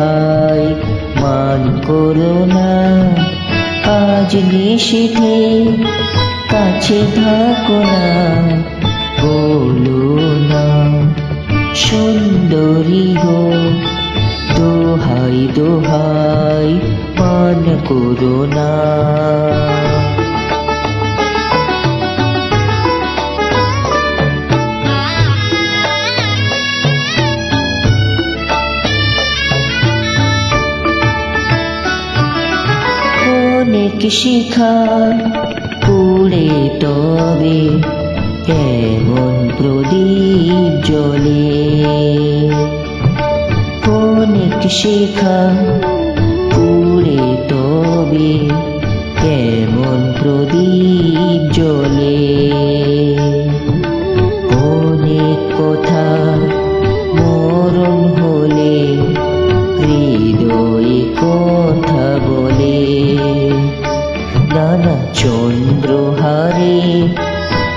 ভাই মান করো না। আজ নিশিথে কাছে থাকো না। বলো না, সুন্দরী গো, দোহাই দোহাই পান করো না। অনেক শিখা পুড়ে তবে এমন প্রদীপ জলে অনেক শিখা পুড়ে তবে কেমন প্রদীপ জলে নানা চন্দ্রহারে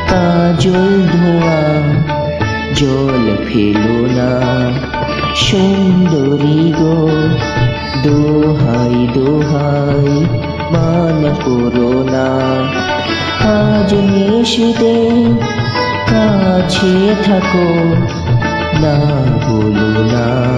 কাজল ধোয়া, জল ফেলো না। সুন্দরী গো, দোহাই দোহাই, মান করো না। আজ নিষেধে কাছে থাকো, না বলো না।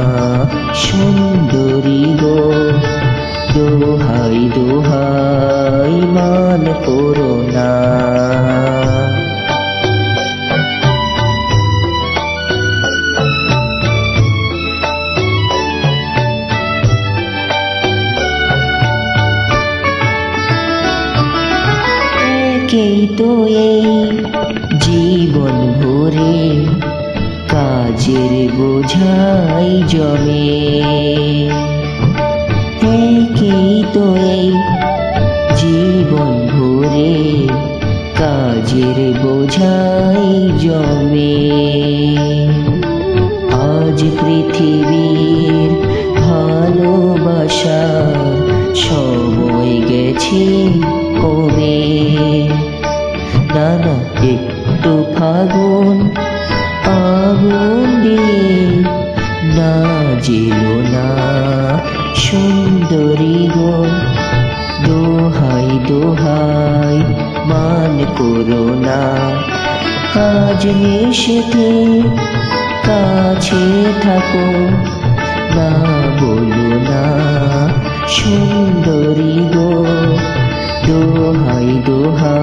একেই তো এই জীবন ভরে কাজের বোঝাই জমে। একেই তো এই জীবন ভরে কাজের বোঝাই জমে। আজ পৃথিবীর ভালোবাসা সময় গেছে কমে নানা, একটু ফাগুন আগুন দিয়ে না যেল না সুন্দরী গো। দোহাই দোহাই, মান করো না। আজ নিষেধে কাছে থাকো, না সুন্দরী গো দোহাই দোহাই